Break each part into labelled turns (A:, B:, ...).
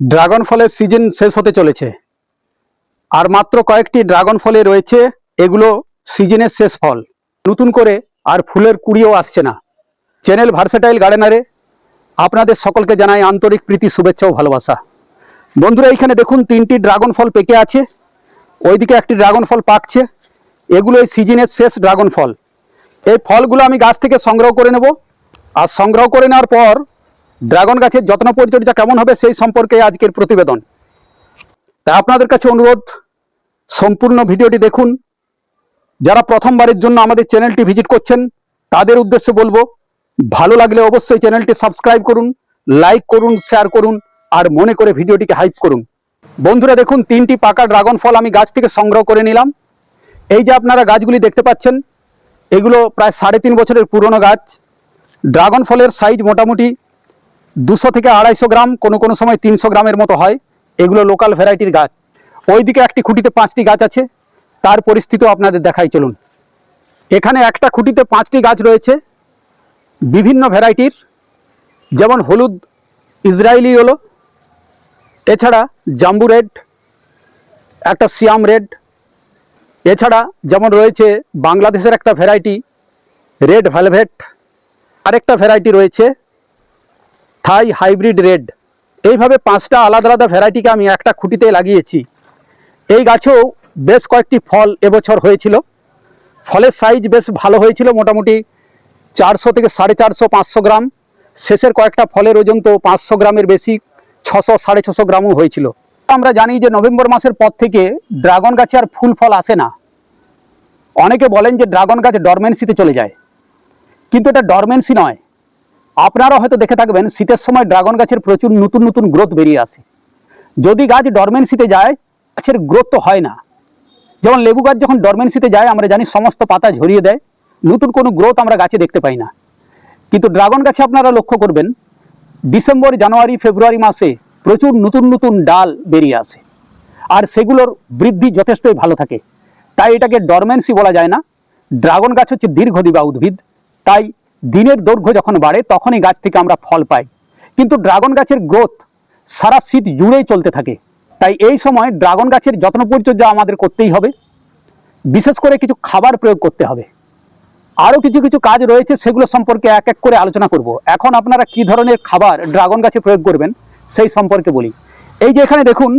A: Dragon ফলের season শেষ হতে চলেছে। আর মাত্র কয়েকটি ড্রাগন ফলে রয়েছে, এগুলো সিজনের শেষ ফল। নতুন করে আর ফুলের কুড়িও আসছে না। চ্যানেল ভার্সেটাইল গার্ডেনারে আপনাদের সকলকে জানাই আন্তরিক প্রীতি, শুভেচ্ছা ও ভালোবাসা। বন্ধুরা, এইখানে দেখুন তিনটি ড্রাগন ফল পেকে আছে। ওইদিকে একটি ড্রাগন ফল পাকছে। এগুলো এই সিজনের শেষ ড্রাগন ফল। এই ফলগুলো আমি গাছ থেকে সংগ্রহ করে নেব। আর সংগ্রহ করে নেওয়ার পর ড্রাগন গাছের যত্ন পরিচর্যা কেমন হবে সেই সম্পর্কে আজকের প্রতিবেদন। তা আপনাদের কাছে অনুরোধ, সম্পূর্ণ ভিডিওটি দেখুন। যারা প্রথমবারের জন্য আমাদের চ্যানেলটি ভিজিট করছেন, তাদের উদ্দেশ্যে বলব, ভালো লাগলে অবশ্যই চ্যানেলটি সাবস্ক্রাইব করুন, লাইক করুন, শেয়ার করুন, আর মনে করে ভিডিওটিকে হাইপ করুন। বন্ধুরা দেখুন, তিনটি পাকা ড্রাগন ফল আমি গাছ থেকে সংগ্রহ করে নিলাম। এই যে আপনারা গাছগুলি দেখতে পাচ্ছেন, এগুলো প্রায় সাড়ে তিন বছরের পুরনো গাছ। ড্রাগন ফলের সাইজ মোটামুটি দুশো থেকে আড়াইশো গ্রাম, কোনো কোনো সময় তিনশো গ্রামের মতো হয়। এগুলো লোকাল ভ্যারাইটির গাছ। ওইদিকে একটি খুঁটিতে পাঁচটি গাছ আছে। তার পরিস্থিতিও আপনাদের দেখাই, চলুন। এখানে একটা খুঁটিতে পাঁচটি গাছ রয়েছে। বিভিন্ন ভ্যারাইটির যেমন হলুদ, ইসরায়েলি হলো এছাড়া জাম্বু রেড, একটা সিয়াম রেড। এছাড়া যেমন রয়েছে বাংলাদেশের একটা ভ্যারাইটি রেড ভ্যালভেট আরেকটা ভ্যারাইটি রয়েছে থাই হাইব্রিড রেড। এইভাবে পাঁচটা আলাদা আলাদা ভ্যারাইটিকে আমি একটা খুঁটিতে লাগিয়েছি। এই গাছেও বেশ কয়েকটি ফল এবছর হয়েছিল। ফলের সাইজ বেশ ভালো হয়েছিল, মোটামুটি চারশো থেকে সাড়ে চারশো, পাঁচশো গ্রাম। শেষের কয়েকটা ফলের ওজন তো পাঁচশো গ্রামের বেশি, ছশো, সাড়ে ছশো গ্রামও হয়েছিল। আমরা জানি যে নভেম্বর মাসের পর থেকে ড্রাগন গাছে আর ফুল ফল আসে না। অনেকে বলেন যে ড্রাগন গাছ ডরমেন্সিতে চলে যায়। কিন্তু এটা ডরমেন্সি নয়। আপনারা হয়তো দেখে থাকবেন, শীতের সময় ড্রাগন গাছের প্রচুর নতুন নতুন গ্রোথ বেরিয়ে আসে। যদি গাছ ডরমেন্সিতে যায়, গাছের গ্রোথ তো হয় না। যেমন লেবু গাছ যখন ডরমেন্সিতে যায়, আমরা জানি সমস্ত পাতা ঝরিয়ে দেয়, নতুন কোনো গ্রোথ আমরা গাছে দেখতে পাই না। কিন্তু ড্রাগন গাছে আপনারা লক্ষ্য করবেন, ডিসেম্বর, জানুয়ারি, ফেব্রুয়ারি মাসে প্রচুর নতুন নতুন ডাল বেরিয়ে আসে। আর সেগুলোর বৃদ্ধি যথেষ্টই ভালো থাকে। তাই এটাকে ডরমেন্সি বলা যায় না। ড্রাগন গাছ হচ্ছে দীর্ঘদিবা উদ্ভিদ। তাই দিনের দৈর্ঘ্য যখন বাড়ে, তখনই গাছ থেকে আমরা ফল পাই। কিন্তু ড্রাগন গাছের গ্রোথ সারা শীত জুড়েই চলতে থাকে। তাই এই সময় ড্রাগন গাছের যত্ন পরিচর্যা আমাদের করতেই হবে। বিশেষ করে কিছু খাবার প্রয়োগ করতে হবে। আরও কিছু কিছু কাজ রয়েছে, সেগুলো সম্পর্কে এক এক করে আলোচনা করব। এখন আপনারা কি ধরনের খাবার ড্রাগন গাছে প্রয়োগ করবেন, সেই সম্পর্কে বলি। এই যে এখানে দেখুন,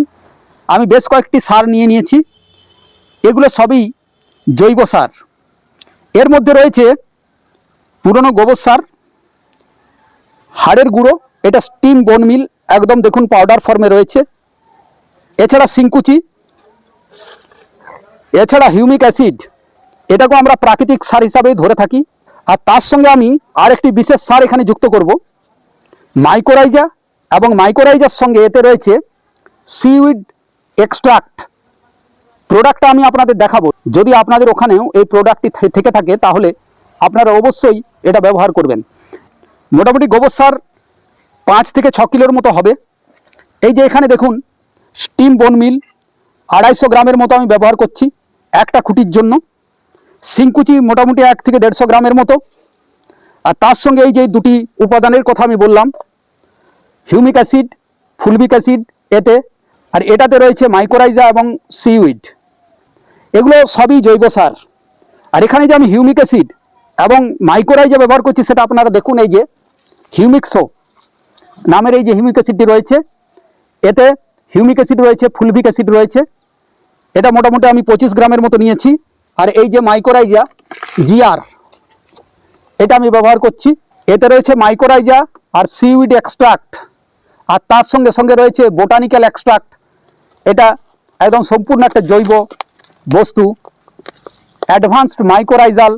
A: আমি বেশ কয়েকটি সার নিয়ে নিয়েছি। এগুলো সবই জৈব সার। এর মধ্যে রয়েছে পুরনো গোবর সার, হাড়ের গুঁড়ো, এটা স্টিম বোন মিল একদম দেখুন পাউডার ফর্মে রয়েছে। এছাড়া সিংকুচি এছাড়া হিউমিক অ্যাসিড এটাকেও আমরা প্রাকৃতিক সার হিসাবেই ধরে থাকি। আর তার সঙ্গে আমি আরেকটি বিশেষ সার এখানে যুক্ত করব। মাইকোরাইজা এবং মাইকোরাইজার সঙ্গে এতে রয়েছে সিউইড এক্সট্রাক্ট প্রোডাক্টটা আমি আপনাদের দেখাবো। যদি আপনাদের ওখানেও এই প্রোডাক্টটি থেকে থাকে, তাহলে আপনারা অবশ্যই এটা ব্যবহার করবেন। মোটামুটি গোবর সার পাঁচ থেকে ছ কিলোর মতো হবে। এই যে এখানে দেখুন স্টিম বোন মিল আড়াইশো গ্রামের মতো আমি ব্যবহার করছি একটা খুঁটির জন্য। সিংকুচি মোটামুটি এক থেকে দেড়শো গ্রামের মতো। আর তার সঙ্গে এই যে দুটি উপাদানের কথা আমি বললাম হিউমিক অ্যাসিড ফুলবিক অ্যাসিড এতে, আর এটাতে রয়েছে মাইক্রোরাইজা এবং সিউইড এগুলো সবই জৈব সার। আর এখানে যে আমি হিউমিক অ্যাসিড এবং মাইক্রোরাইজা ব্যবহার করছি সেটা আপনারা দেখুন এই যে হিউমিক্সো নামের এই যে হিউমিক অ্যাসিডটি রয়েছে। এতে হিউমিক অ্যাসিড রয়েছে ফুলভিক অ্যাসিড রয়েছে। এটা মোটামুটি আমি পঁচিশ গ্রামের মতো নিয়েছি। আর এই যে মাইক্রোরাইজা জিআর এটা আমি ব্যবহার করছি। এতে রয়েছে মাইক্রোরাইজা আর সিউইড এক্সট্রাক্ট আর তার সঙ্গে সঙ্গে রয়েছে বোটানিক্যাল এক্সট্রাক্ট এটা একদম সম্পূর্ণ একটা জৈব বস্তু। অ্যাডভান্সড মাইক্রোরাইজাল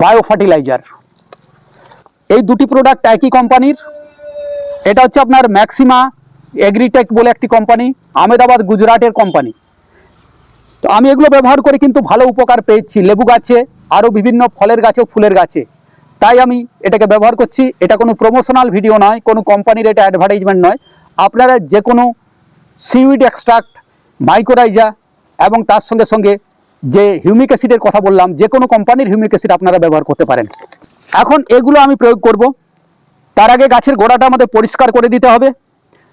A: বায়ো ফার্টিলাইজার এই দুটি প্রোডাক্ট একই কোম্পানির এটা হচ্ছে আপনার ম্যাক্সিমা এগ্রিটেক বলে একটি কোম্পানি আহমেদাবাদ, গুজরাটের কোম্পানি তো আমি এগুলো ব্যবহার করে কিন্তু ভালো উপকার পেয়েছি। লেবু গাছে, আরও বিভিন্ন ফলের গাছে ফুলের গাছে। তাই আমি এটাকে ব্যবহার করছি। এটা কোনো প্রমোশনাল ভিডিও নয়, কোনো কোম্পানির এটা অ্যাডভার্টাইজমেন্ট নয়। আপনারা যে কোনো সিউইড এক্সট্রাক্ট মাইক্রোরাইজা এবং তার সঙ্গে সঙ্গে যে হিউমিক অ্যাসিডের কথা বললাম, যে কোনো কোম্পানির হিউমিক অ্যাসিড আপনারা ব্যবহার করতে পারেন। এখন এগুলো আমি প্রয়োগ করব। তার আগে গাছের গোড়াটা আমাদের পরিষ্কার করে দিতে হবে।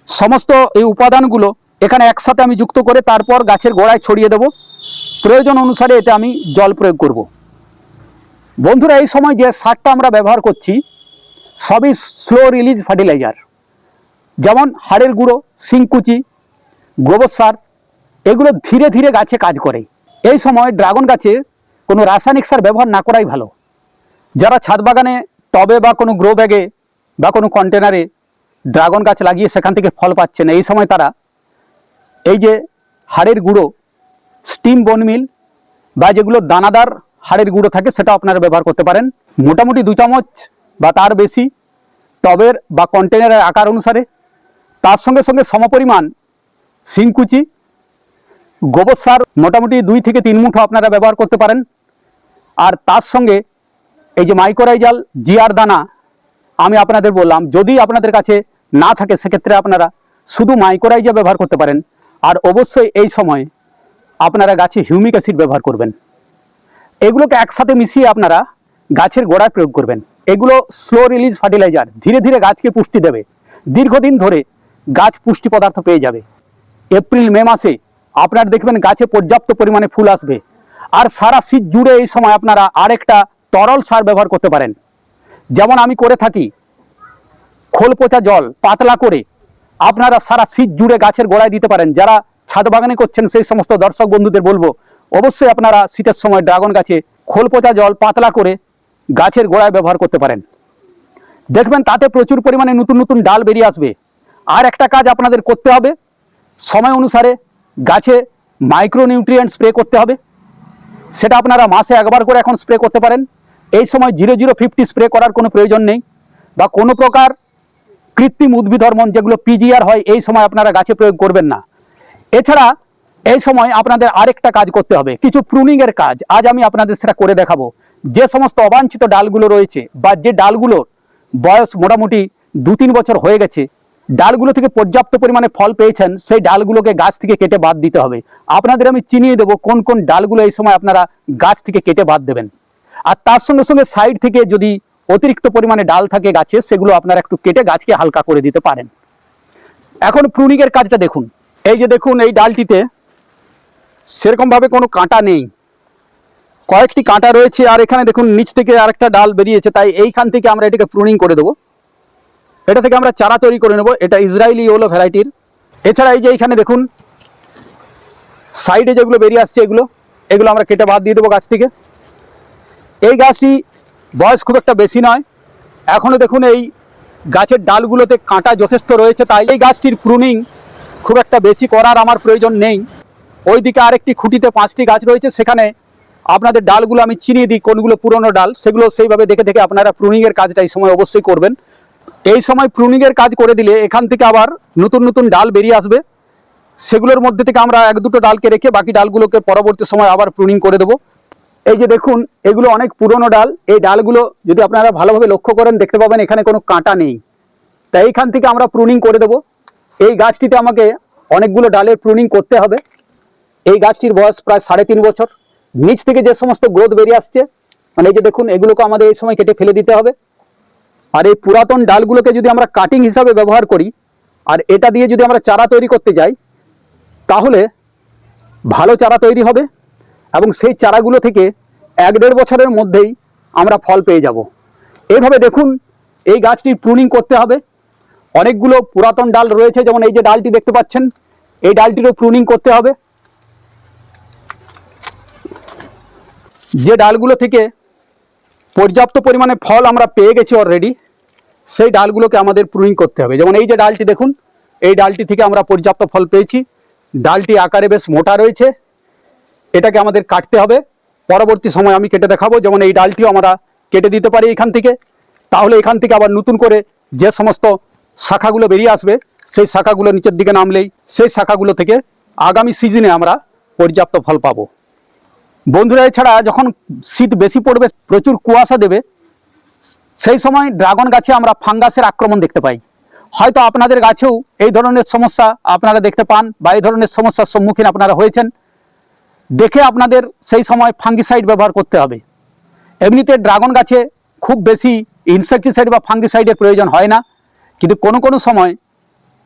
A: সমস্ত এই উপাদানগুলো এখানে একসাথে আমি যুক্ত করে তারপর গাছের গোড়ায় ছড়িয়ে দেব। প্রয়োজন অনুসারে এতে আমি জল প্রয়োগ করব। বন্ধুরা, এই সময় যে সারটা আমরা ব্যবহার করছি, সবই স্লো রিলিজ ফার্টিলাইজার যেমন হাড়ের গুঁড়ো, শিংকুচি, গোবর সার, এগুলো ধীরে ধীরে গাছে কাজ করে। এই সময় ড্রাগন গাছে কোনো রাসায়নিক সার ব্যবহার না করাই ভালো। যারা ছাদ বাগানে টবে বা কোনো গ্রো ব্যাগে বা কোনো কন্টেনারে ড্রাগন গাছ লাগিয়ে সেখান থেকে ফল পাচ্ছে না, এই সময় তারা এই যে হাড়ের গুঁড়ো, স্টিম বনমিল বা যেগুলো দানাদার হাড়ের গুঁড়ো থাকে সেটা আপনারা ব্যবহার করতে পারেন। মোটামুটি দু চামচ বা তার বেশি টবের বা কন্টেনারের আকার অনুসারে। তার সঙ্গে সঙ্গে সমপরিমাণ শিংকুচি গোবর সার মোটামুটি দুই থেকে তিন মুঠো আপনারা ব্যবহার করতে পারেন। আর তার সঙ্গে এই যে মাইক্রোরাইজাল জিয়ার দানা, আমি আপনাদের বললাম, যদি আপনাদের কাছে না থাকে, সেক্ষেত্রে আপনারা শুধু মাইক্রোরাইজা ব্যবহার করতে পারেন। আর অবশ্যই এই সময় আপনারা গাছে হিউমিক অ্যাসিড ব্যবহার করবেন। এগুলোকে একসাথে মিশিয়ে আপনারা গাছের গোড়ায় প্রয়োগ করবেন। এগুলো স্লো রিলিজ ফার্টিলাইজার ধীরে ধীরে গাছকে পুষ্টি দেবে। দীর্ঘদিন ধরে গাছ পুষ্টি পদার্থ পেয়ে যাবে। এপ্রিল, মে মাসে আপনার দেখবেন গাছে পর্যাপ্ত পরিমাণে ফুল আসবে। আর সারা শীত জুড়ে এই সময় আপনারা আরেকটা তরল সার ব্যবহার করতে পারেন। যেমন আমি করে থাকি, খোল পচা জল, পাতলা করে। আপনারা সারা শীত জুড়ে গাছের গোড়ায় দিতে পারেন। যারা ছাদ বাগানে করছেন, সেই সমস্ত দর্শক বন্ধুদের বলব, অবশ্যই আপনারা শীতের সময় ড্রাগন গাছে খোল পচা জল, পাতলা করে গাছের গোড়ায় ব্যবহার করতে পারেন। দেখবেন তাতে প্রচুর পরিমাণে নতুন নতুন ডাল বেরিয়ে আসবে। আর একটা কাজ আপনাদের করতে হবে, সময় অনুসারে গাছে মাইক্রোনিউট্রিয়েন্ট স্প্রে করতে হবে। সেটা আপনারা মাসে একবার করে এখন স্প্রে করতে পারেন। এই সময় জিরো জিরো ফিফটি স্প্রে করার কোনো প্রয়োজন নেই। বা কোনো প্রকার কৃত্রিম উদ্ভিদ হরমোন যেগুলো পিজিআর হয়, এই সময় আপনারা গাছে প্রয়োগ করবেন না। এছাড়া এই সময় আপনাদের আরেকটা কাজ করতে হবে। কিছু প্রুনিংয়ের কাজ। আজ আমি আপনাদের সেটা করে দেখাবো। যে সমস্ত অবাঞ্ছিত ডালগুলো রয়েছে বা যে ডালগুলোর বয়স মোটামুটি দু তিন বছর হয়ে গেছে ডালগুলো থেকে পর্যাপ্ত পরিমাণে ফল পেয়েছেন, সেই ডালগুলোকে গাছ থেকে কেটে বাদ দিতে হবে। আপনাদের আমি চিনিয়ে দেবো কোন কোন ডালগুলো এই সময় আপনারা গাছ থেকে কেটে বাদ দেবেন। আর তার সঙ্গে সঙ্গে সাইড থেকে যদি অতিরিক্ত পরিমাণে ডাল থাকে গাছে, সেগুলো আপনারা একটু কেটে গাছকে হালকা করে দিতে পারেন। এখন প্রুনিংয়ের কাজটা দেখুন। এই যে দেখুন, এই ডালটিতে সেরকমভাবে কোনো কাঁটা নেই। কয়েকটি কাঁটা রয়েছে, আর এখানে দেখুন, নিচ থেকে আরেকটা ডাল বেরিয়েছে, তাই এইখান থেকে আমরা এটাকে প্রুনিং করে দেবো। এটা থেকে আমরা চারা তৈরি করে নেব। এটা ইসরায়েলি ইয়োলো ভ্যারাইটির। এছাড়া এই যে এইখানে দেখুন, সাইডে যেগুলো বেরিয়ে আসছে এগুলো এগুলো আমরা কেটে বাদ দিয়ে দেবো গাছ থেকে। এই গাছটি বয়স খুব একটা বেশি নয়। এখনও দেখুন এই গাছের ডালগুলোতে কাঁটা যথেষ্ট রয়েছে তাই। এই গাছটির প্রুনিং খুব একটা বেশি করার আমার প্রয়োজন নেই। ওই দিকে আরেকটি খুঁটিতে পাঁচটি গাছ রয়েছে, সেখানে আপনাদের ডালগুলো আমি চিনিয়ে দিই, কোনগুলো পুরনো ডাল, সেগুলো সেইভাবে দেখে দেখে আপনারা প্রুনিংয়ের কাজটা এই সময় অবশ্যই করবেন। এই সময় প্রুনিংয়ের কাজ করে দিলে এখান থেকে আবার নতুন নতুন ডাল বেরিয়ে আসবে। সেগুলোর মধ্যে থেকে আমরা এক দুটো ডালকে রেখে বাকি ডালগুলোকে পরবর্তী সময় আবার প্রুনিং করে দেবো। এই যে দেখুন, এগুলো অনেক পুরনো ডাল। এই ডালগুলো যদি আপনারা ভালোভাবে লক্ষ্য করেন, দেখতে পাবেন এখানে কোনো কাঁটা নেই। তাই এইখান থেকে আমরা প্রুনিং করে দেবো। এই গাছটিতে আমাকে অনেকগুলো ডালের প্রুনিং করতে হবে। এই গাছটির বয়স প্রায় সাড়ে তিন বছর। নিচ থেকে যে সমস্ত গ্রোথ বেরিয়ে আসছে মানে এই যে দেখুন, এগুলোকে আমাদের এই সময় কেটে ফেলে দিতে হবে। আর এই পুরাতন ডালগুলোকে যদি আমরা কাটিং হিসাবে ব্যবহার করি, আর এটা দিয়ে যদি আমরা চারা তৈরি করতে যাই, তাহলে ভালো চারা তৈরি হবে এবং সেই চারাগুলো থেকে এক দেড় বছরের মধ্যেই আমরা ফল পেয়ে যাব। এইভাবে দেখুন এই গাছটির প্রুনিং করতে হবে। অনেকগুলো পুরাতন ডাল রয়েছে, যেমন এই যে ডালটি দেখতে পাচ্ছেন, এই ডালটিরও প্রুনিং করতে হবে। যে ডালগুলো থেকে পর্যাপ্ত পরিমাণে ফল আমরা পেয়ে গেছি অলরেডি সেই ডালগুলোকে আমাদের প্রুনিং করতে হবে। যেমন এই যে ডালটি দেখুন, এই ডালটি থেকে আমরা পর্যাপ্ত ফল পেয়েছি। ডালটি আকারে বেশ মোটা রয়েছে। এটাকে আমাদের কাটতে হবে। পরবর্তী সময় আমি কেটে দেখাবো। যেমন এই ডালটিও আমরা কেটে দিতে পারি এখান থেকে। তাহলে এখান থেকে আবার নতুন করে যে সমস্ত শাখাগুলো বেরিয়ে আসবে, সেই শাখাগুলো নিচের দিকে নামলেই সেই শাখাগুলো থেকে আগামী সিজনে আমরা পর্যাপ্ত ফল পাবো। বন্ধুরা, এছাড়া যখন শীত বেশি পড়বে, প্রচুর কুয়াশা দেবে, সেই সময় ড্রাগন গাছে আমরা ফাঙ্গাসের আক্রমণ দেখতে পাই। হয়তো আপনাদের গাছেও এই ধরনের সমস্যা আপনারা দেখতে পান বা এই ধরনের সমস্যার সম্মুখীন আপনারা হয়েছেন। দেখে আপনাদের সেই সময় ফাঙ্গিসাইড ব্যবহার করতে হবে। এমনিতে ড্রাগন গাছে খুব বেশি ইনসেকটিসাইড বা ফাঙ্গিসাইডের প্রয়োজন হয় না। কিন্তু কোনো কোনো সময়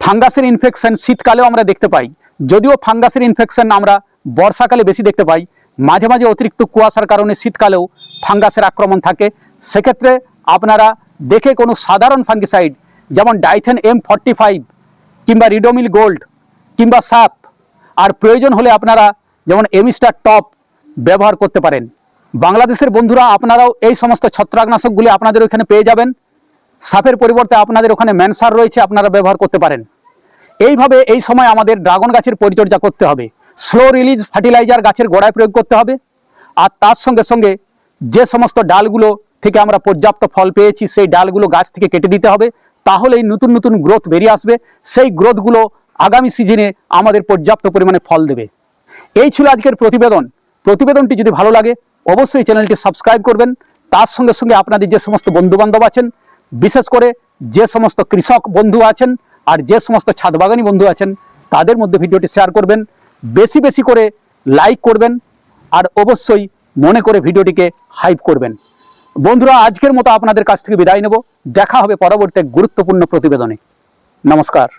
A: ফাঙ্গাসের ইনফেকশন শীতকালেও আমরা দেখতে পাই। যদিও ফাঙ্গাসের ইনফেকশন আমরা বর্ষাকালে বেশি দেখতে পাই মাঝে মাঝে অতিরিক্ত কুয়াশার কারণে শীতকালেও ফাঙ্গাসের আক্রমণ থাকে। সেক্ষেত্রে আপনারা দেখে কোনো সাধারণ ফাঙ্গিসাইড, যেমন ডাইথেন এম ফর্টি ফাইভ কিংবা রিডোমিল গোল্ড কিংবা সাপ, আর প্রয়োজন হলে আপনারা যেমন এমিস্টার টপ ব্যবহার করতে পারেন। বাংলাদেশের বন্ধুরা, আপনারাও এই সমস্ত ছত্রাকনাশকগুলি আপনাদের ওইখানে পেয়ে যাবেন। সাপের পরিবর্তে আপনাদের ওখানে ম্যানসার রয়েছে, আপনারা ব্যবহার করতে পারেন। এইভাবে এই সময় আমাদের ড্রাগন গাছের পরিচর্যা করতে হবে। স্লো রিলিজ ফার্টিলাইজার গাছের গোড়ায় প্রয়োগ করতে হবে। আর তার সঙ্গে সঙ্গে যে সমস্ত ডালগুলো থেকে আমরা পর্যাপ্ত ফল পেয়েছি, সেই ডালগুলো গাছ থেকে কেটে দিতে হবে। তাহলেই নতুন নতুন গ্রোথ বেরিয়ে আসবে। সেই গ্রোথগুলো আগামী সিজনে আমাদের পর্যাপ্ত পরিমাণে ফল দেবে। এই ছিল আজকের প্রতিবেদন। প্রতিবেদনটি যদি ভালো লাগে, অবশ্যই চ্যানেলটি সাবস্ক্রাইব করবেন। তার সঙ্গে সঙ্গে আপনাদের যে সমস্ত বন্ধুবান্ধব আছেন, বিশেষ করে যে সমস্ত কৃষক বন্ধু আছেন আর যে সমস্ত ছাদবাগানি বন্ধু আছেন, তাদের মধ্যে ভিডিওটি শেয়ার করবেন। বেশি বেশি করে লাইক করবেন আর অবশ্যই মনে করে ভিডিওটিকে হাইপ করবেন। বন্ধুরা, আজকের মতো আপনাদের কাছ থেকে বিদায় নেব। দেখা হবে পরবর্তী গুরুত্বপূর্ণ প্রতিবেদনে। নমস্কার।